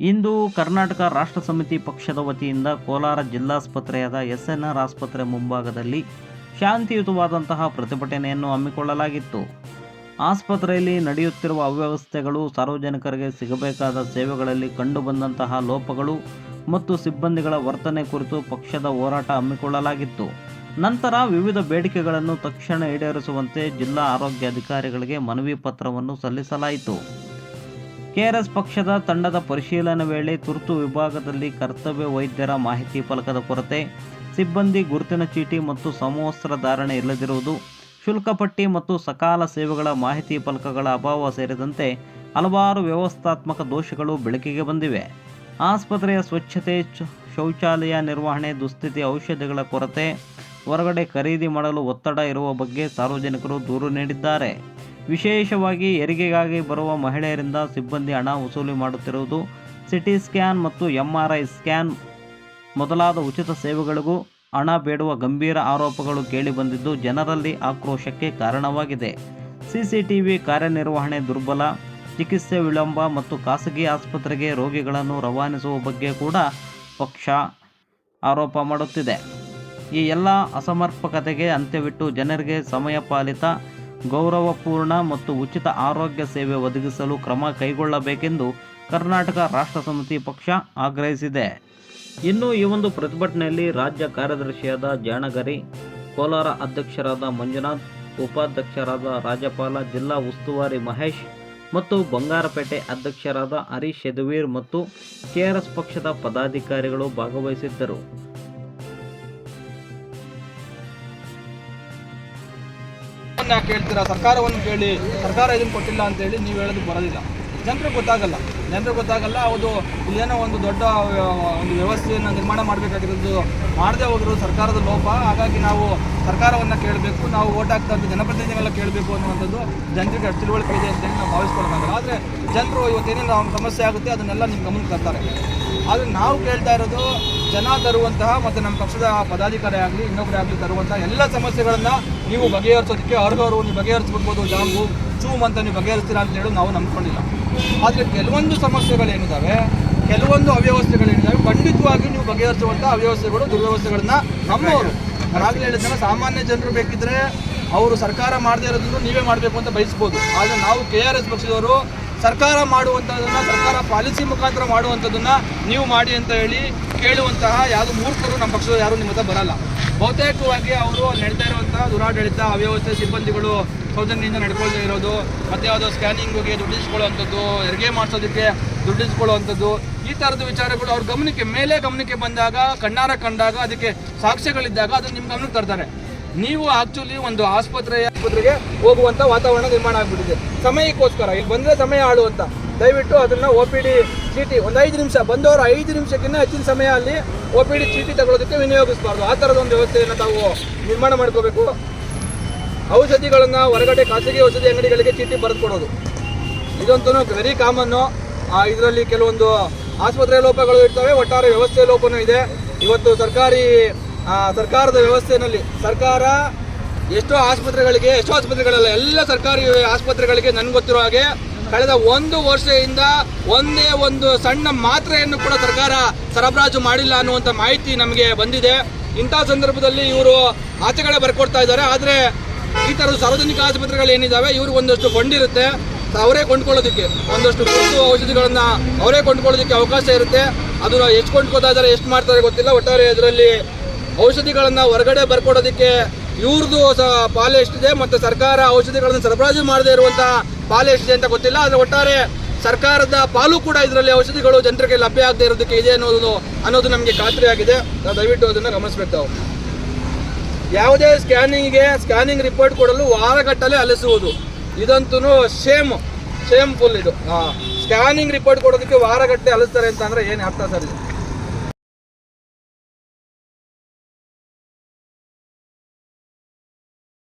ಇಂದು ಕರ್ನಾಟಕ ರಾಷ್ಟ್ರ ಸಮಿತಿ ಪಕ್ಷದ ವತಿಯಿಂದ ಕೋಲಾರ ಜಿಲ್ಲಾಸ್ಪತ್ರೆಯಾದ ಎಸ್ ಎನ್ ಆರ್ ಆಸ್ಪತ್ರೆ ಮುಂಭಾಗದಲ್ಲಿ ಶಾಂತಿಯುತವಾದಂತಹ ಪ್ರತಿಭಟನೆಯನ್ನು ಹಮ್ಮಿಕೊಳ್ಳಲಾಗಿತ್ತು. ಆಸ್ಪತ್ರೆಯಲ್ಲಿ ನಡೆಯುತ್ತಿರುವ ಅವ್ಯವಸ್ಥೆಗಳು ಸಾರ್ವಜನಿಕರಿಗೆ ಸಿಗಬೇಕಾದ ಸೇವೆಗಳಲ್ಲಿ ಕಂಡುಬಂದಂತಹ ಲೋಪಗಳು ಮತ್ತು ಸಿಬ್ಬಂದಿಗಳ ವರ್ತನೆ ಕುರಿತು ಪಕ್ಷದ ಹೋರಾಟ ಹಮ್ಮಿಕೊಳ್ಳಲಾಗಿತ್ತು. ನಂತರ ವಿವಿಧ ಬೇಡಿಕೆಗಳನ್ನು ತಕ್ಷಣ ಈಡೇರಿಸುವಂತೆ ಜಿಲ್ಲಾ ಆರೋಗ್ಯ ಅಧಿಕಾರಿಗಳಿಗೆ ಮನವಿ ಪತ್ರವನ್ನು ಸಲ್ಲಿಸಲಾಯಿತು. ಕೆಆರ್ಎಸ್ ಪಕ್ಷದ ತಂಡದ ಪರಿಶೀಲನೆ ವೇಳೆ ತುರ್ತು ವಿಭಾಗದಲ್ಲಿ ಕರ್ತವ್ಯ ವೈದ್ಯರ ಮಾಹಿತಿ ಫಲಕದ ಕೊರತೆ, ಸಿಬ್ಬಂದಿ ಗುರುತಿನ ಚೀಟಿ ಮತ್ತು ಸಮವಸ್ತ್ರ ಧಾರಣೆ ಇಲ್ಲದಿರುವುದು, ಶುಲ್ಕ ಪಟ್ಟಿ ಮತ್ತು ಸಕಾಲ ಸೇವೆಗಳ ಮಾಹಿತಿ ಫಲಕಗಳ ಅಭಾವ ಸೇರಿದಂತೆ ಹಲವಾರು ವ್ಯವಸ್ಥಾತ್ಮಕ ದೋಷಗಳು ಬೆಳಕಿಗೆ ಬಂದಿವೆ. ಆಸ್ಪತ್ರೆಯ ಸ್ವಚ್ಛತೆ ಶೌಚಾಲಯ ನಿರ್ವಹಣೆ, ದುಸ್ಥಿತಿ, ಔಷಧಿಗಳ ಕೊರತೆ, ಹೊರಗಡೆ ಖರೀದಿ ಮಾಡಲು ಒತ್ತಡ ಇರುವ ಬಗ್ಗೆ ಸಾರ್ವಜನಿಕರು ದೂರು ನೀಡಿದ್ದಾರೆ. ವಿಶೇಷವಾಗಿ ಹೆರಿಗೆಗಾಗಿ ಬರುವ ಮಹಿಳೆಯರಿಂದ ಸಿಬ್ಬಂದಿ ಹಣ ವಸೂಲಿ ಮಾಡುತ್ತಿರುವುದು ಸಿಟಿ ಸ್ಕ್ಯಾನ್ ಮತ್ತು ಎಂ ಆರ್ ಐ ಸ್ಕ್ಯಾನ್ ಮೊದಲಾದ ಉಚಿತ ಸೇವೆಗಳಿಗೂ ಹಣ ಬೇಡುವ ಗಂಭೀರ ಆರೋಪಗಳು ಕೇಳಿಬಂದಿದ್ದು ಜನರಲ್ಲಿ ಆಕ್ರೋಶಕ್ಕೆ ಕಾರಣವಾಗಿದೆ. ಸಿಸಿಟಿವಿ ಕಾರ್ಯನಿರ್ವಹಣೆ ದುರ್ಬಲ, ಚಿಕಿತ್ಸೆ ವಿಳಂಬ ಮತ್ತು ಖಾಸಗಿ ಆಸ್ಪತ್ರೆಗೆ ರೋಗಿಗಳನ್ನು ರವಾನಿಸುವ ಬಗ್ಗೆ ಕೂಡ ಪಕ್ಷ ಆರೋಪ ಮಾಡುತ್ತಿದೆ. ಈ ಎಲ್ಲ ಅಸಮರ್ಪಕತೆಗೆ ಅಂತ್ಯವಿಟ್ಟು ಜನರಿಗೆ ಸಮಯಪಾಲಿತ ಗೌರವಪೂರ್ಣ ಮತ್ತು ಉಚಿತ ಆರೋಗ್ಯ ಸೇವೆ ಒದಗಿಸಲು ಕ್ರಮ ಕೈಗೊಳ್ಳಬೇಕೆಂದು ಕರ್ನಾಟಕ ರಾಷ್ಟ್ರ ಸಮಿತಿ ಪಕ್ಷ ಆಗ್ರಹಿಸಿದೆ. ಇನ್ನು ಈ ಒಂದು ಪ್ರತಿಭಟನೆಯಲ್ಲಿ ರಾಜ್ಯ ಕಾರ್ಯದರ್ಶಿಯಾದ ಜಾಣಗರಿ, ಕೋಲಾರ ಅಧ್ಯಕ್ಷರಾದ ಮಂಜುನಾಥ್, ಉಪಾಧ್ಯಕ್ಷರಾದ ರಾಜ್ಯಪಾಲ ಜಿಲ್ಲಾ ಉಸ್ತುವಾರಿ ಮಹೇಶ್ ಮತ್ತು ಬಂಗಾರಪೇಟೆ ಅಧ್ಯಕ್ಷರಾದ ಹರೀಶ್ ಯದುವೀರ್ ಮತ್ತು ಕೆಆರ್ಎಸ್ ಪಕ್ಷದ ಪದಾಧಿಕಾರಿಗಳು ಭಾಗವಹಿಸಿದ್ದರು. ಯಾಕೆ ಹೇಳ್ತೀರಾ ಸರ್ಕಾರವನ್ನು ಕೇಳಿ, ಸರ್ಕಾರ ಇದನ್ನು ಕೊಟ್ಟಿಲ್ಲ ಅಂತ ಹೇಳಿ ನೀವು ಹೇಳೋದು ಬರೋದಿಲ್ಲ. ಜನರಿಗೆ ಗೊತ್ತಾಗಲ್ಲ. ಜನರಿಗೆ ಗೊತ್ತಾಗಲ್ಲ ಅದು ಇಲ್ಲೇನೋ ಒಂದು ದೊಡ್ಡ ಒಂದು ವ್ಯವಸ್ಥೆಯನ್ನು ನಿರ್ಮಾಣ ಮಾಡಬೇಕಾಗಿರೋದು. ಮಾಡದೆ ಹೋಗಿರೋ ಸರ್ಕಾರದ ಲೋಪ. ಹಾಗಾಗಿ ನಾವು ಸರ್ಕಾರವನ್ನು ಕೇಳಬೇಕು, ನಾವು ಓಟ್ ಹಾಕ್ತಾ ಇದ್ದ ಜನಪ್ರತಿನಿಧಿಗಳನ್ನ ಕೇಳಬೇಕು ಅನ್ನುವಂಥದ್ದು ಜನರಿಗೆ ತಿಳುವಳಿಕೆ ಇದೆ ಅಂತೇಳಿ ನಾವು ಭಾವಿಸ್ಕೊಳ್ಬೇಕಾಗಲ್ಲ ಆದರೆ ಜನರು ಇವತ್ತೇನೇನು ಸಮಸ್ಯೆ ಆಗುತ್ತೆ, ಅದನ್ನೆಲ್ಲ ನಿಮ್ಮ ಗಮನಕ್ಕೆ ತರ್ತಾರೆ. ಆದರೆ ನಾವು ಕೇಳ್ತಾ ಇರೋದು, ಜನ ತರುವಂತಹ ಮತ್ತು ನಮ್ಮ ಪಕ್ಷದ ಪದಾಧಿಕಾರಿ ಆಗಲಿ ಇನ್ನೊಬ್ಬರೇ ಆಗಲಿ ತರುವಂತಹ ಎಲ್ಲ ಸಮಸ್ಯೆಗಳನ್ನು ನೀವು ಬಗೆಹರಿಸೋದಕ್ಕೆ ಅರ್ಹರು, ನೀವು ಬಗೆಹರಿಸ್ಬಿಡ್ಬೋದು, ಜಾಂಬು ಚೂಮ್ ಅಂತ ನೀವು ಬಗೆಹರಿಸ್ತೀರಾ ಅಂತ ಹೇಳಿ ನಾವು ನಂಬ್ಕೊಂಡಿಲ್ಲ. ಆದರೆ ಕೆಲವೊಂದು ಸಮಸ್ಯೆಗಳೇನಿದ್ದಾವೆ ಕೆಲವೊಂದು ಅವ್ಯವಸ್ಥೆಗಳೇನಿದ್ದಾವೆ ಖಂಡಿತವಾಗಿ ನೀವು ಬಗೆಹರಿಸುವಂಥ ಅವ್ಯವಸ್ಥೆಗಳು, ದುರ್ವ್ಯವಸ್ಥೆಗಳನ್ನ ನಮ್ಮವರು. ನಾನಾಗಲೇ ಹೇಳಿದ್ನಲ್ಲ, ಸಾಮಾನ್ಯ ಜನರು ಬೇಕಿದ್ರೆ ಅವರು ಸರ್ಕಾರ ಮಾಡದೇ ಇರೋದನ್ನು ನೀವೇ ಮಾಡಬೇಕು ಅಂತ ಬಯಸ್ಬೋದು. ಆದರೆ ನಾವು ಕೆ ಆರ್ ಎಸ್ ಪಕ್ಷದವರು ಸರ್ಕಾರ ಮಾಡುವಂಥದ್ದನ್ನು ಸರ್ಕಾರ ಪಾಲಿಸಿ ಮುಖಾಂತರ ಮಾಡುವಂಥದ್ದನ್ನು ನೀವು ಮಾಡಿ ಅಂತ ಹೇಳಿ ಕೇಳುವಂತಹ ಯಾವುದು ಮೂರ್ಖರು ನಮ್ಮ ಪಕ್ಷದ ಯಾರು ನಿಮ್ಮ ಹತ್ರ ಬರಲ್ಲ. ಬಹುತೇಕವಾಗಿ ಅವರು ನಡೀತಾ ಇರುವಂತಹ ದುರಾಡಳಿತ ಅವ್ಯವಸ್ಥೆ ಸಿಬ್ಬಂದಿಗಳು ಸೌಜನ್ಯದಿಂದ ನಡ್ಕೊಳ್ತಾ ಇರೋದು, ಮತ್ತು ಯಾವುದೋ ಸ್ಕ್ಯಾನಿಂಗ್ಗೆ ದುಡ್ಡಿಸ್ಕೊಳ್ಳುವಂಥದ್ದು ಹೆರಿಗೆ ಮಾಡಿಸೋದಕ್ಕೆ ದುಡ್ಡಿಸ್ಕೊಳ್ಳುವಂಥದ್ದು ಈ ಥರದ ವಿಚಾರಗಳು ಅವ್ರ ಗಮನಕ್ಕೆ, ಮೇಲೆ ಗಮನಕ್ಕೆ ಬಂದಾಗ, ಕಣ್ಣಾರ ಕಂಡಾಗ, ಅದಕ್ಕೆ ಸಾಕ್ಷ್ಯಗಳಿದ್ದಾಗ ಅದನ್ನು ನಿಮ್ಮ ಗಮನಕ್ಕೆ ತರ್ತಾರೆ. ನೀವು ಆಕ್ಚುಲಿ ಒಂದು ಆಸ್ಪತ್ರೆಯ ಆಸ್ಪತ್ರೆಗೆ ಹೋಗುವಂತ ವಾತಾವರಣ ನಿರ್ಮಾಣ ಆಗ್ಬಿಟ್ಟಿದೆ. ಸಮಯಕ್ಕೋಸ್ಕರ, ಇಲ್ಲಿ ಬಂದ್ರೆ ಸಮಯ ಆಳು ಅಂತ. ದಯವಿಟ್ಟು ಅದನ್ನ ಒ ಪಿ ಡಿ ಚೀಟಿ, ಒಂದು ಐದು ನಿಮಿಷ, ಬಂದವರು ಐದು ನಿಮಿಷಕ್ಕಿಂತ ಹೆಚ್ಚಿನ ಸಮಯ ಅಲ್ಲಿ ಒ ಪಿ ಡಿ ಚೀಟಿ ತಗೊಳ್ಳೋದಕ್ಕೆ ವಿನಿಯೋಗಿಸಬಾರ್ದು. ಆ ಥರದ ಒಂದು ವ್ಯವಸ್ಥೆಯನ್ನು ತಾವು ನಿರ್ಮಾಣ ಮಾಡ್ಕೋಬೇಕು. ಔಷಧಿಗಳನ್ನು ಹೊರಗಡೆ ಖಾಸಗಿ ಔಷಧಿ ಅಂಗಡಿಗಳಿಗೆ ಚೀಟಿ ಬರೆದು ಕೊಡೋದು. ಇದಂತೂ ವೆರಿ ಕಾಮನ್ನು ಇದರಲ್ಲಿ ಕೆಲವೊಂದು ಆಸ್ಪತ್ರೆ ಲೋಪಗಳು ಇರ್ತವೆ, ಒಟ್ಟಾರೆ ವ್ಯವಸ್ಥೆ ಲೋಪನೂ ಇದೆ. ಇವತ್ತು ಸರ್ಕಾರಿ ಸರ್ಕಾರದ ವ್ಯವಸ್ಥೆಯಲ್ಲಿ ಸರ್ಕಾರ ಎಷ್ಟೋ ಆಸ್ಪತ್ರೆಗಳಿಗೆ, ಎಷ್ಟೋ ಆಸ್ಪತ್ರೆಗಳಲ್ಲ, ಎಲ್ಲ ಸರ್ಕಾರಿ ಆಸ್ಪತ್ರೆಗಳಿಗೆ ನನಗೆ ಗೊತ್ತಿರೋ ಹಾಗೆ ಕಳೆದ ಒಂದು ವರ್ಷದಿಂದ ಒಂದೇ ಒಂದು ಸಣ್ಣ ಮಾತ್ರೆಯನ್ನು ಕೂಡ ಸರ್ಕಾರ ಸರಬರಾಜು ಮಾಡಿಲ್ಲ ಅನ್ನುವಂಥ ಮಾಹಿತಿ ನಮಗೆ ಬಂದಿದೆ. ಇಂಥ ಸಂದರ್ಭದಲ್ಲಿ ಇವರು ಆಚೆಗಳೇ ಬರ್ಕೊಡ್ತಾ ಇದ್ದಾರೆ. ಆದರೆ ಈ ಥರದ ಸಾರ್ವಜನಿಕ ಆಸ್ಪತ್ರೆಗಳು ಏನಿದ್ದಾವೆ ಇವರು ಒಂದಷ್ಟು ಫಂಡ್ ಇರುತ್ತೆ. ಅವರೇ ಕೊಂಡ್ಕೊಳ್ಳೋದಕ್ಕೆ ಒಂದಷ್ಟು ತುರ್ತು ಔಷಧಿಗಳನ್ನು ಅವರೇ ಕೊಂಡ್ಕೊಳ್ಳೋದಕ್ಕೆ ಅವಕಾಶ ಇರುತ್ತೆ. ಅದನ್ನು ಎಷ್ಟು ಕೊಂಡ್ಕೊತಾ ಇದ್ದಾರೆ, ಎಷ್ಟು ಮಾಡ್ತಾರೆ ಗೊತ್ತಿಲ್ಲ. ಒಟ್ಟಾರೆ ಇದರಲ್ಲಿ ಔಷಧಿಗಳನ್ನ ಹೊರಗಡೆ ಬರ್ಕೊಡೋದಕ್ಕೆ ಇವ್ರದ್ದು ಪಾಲು ಎಷ್ಟಿದೆ ಮತ್ತು ಸರ್ಕಾರ ಔಷಧಿಗಳನ್ನು ಸರಬರಾಜು ಮಾಡದೇ ಇರುವಂಥ ಪಾಲು ಎಷ್ಟಿದೆ ಅಂತ ಗೊತ್ತಿಲ್ಲ, ಆದರೆ ಒಟ್ಟಾರೆ ಸರ್ಕಾರದ ಪಾಲು ಕೂಡ ಇದರಲ್ಲಿ ಔಷಧಿಗಳು ಜನರಿಗೆ ಲಭ್ಯ ಆಗದೆ ಇರೋದಕ್ಕೆ ಇದೆ ಅನ್ನೋದು ಅನ್ನೋದು ನಮಗೆ ಖಾತ್ರಿ ಆಗಿದೆ ದಯವಿಟ್ಟು ಅದನ್ನು ಗಮನಿಸ್ಬೇಕು ತಾವು. ಯಾವುದೇ ಸ್ಕ್ಯಾನಿಂಗ್ಗೆ ಸ್ಕ್ಯಾನಿಂಗ್ ರಿಪೋರ್ಟ್ ಕೊಡಲು ವಾರಗಟ್ಟಲೆ ಅಲಿಸುವುದು. ಇದಂತೂ ಶೇಮ್ ಫುಲ್ ಇದು. ಸ್ಕ್ಯಾನಿಂಗ್ ರಿಪೋರ್ಟ್ ಕೊಡೋದಕ್ಕೆ ವಾರಗಟ್ಟಲೆ ಅಲಿಸ್ತಾರೆ ಅಂತ ಅಂದ್ರೆ ಏನು ಅರ್ಥ ಸರ್ ಇದು?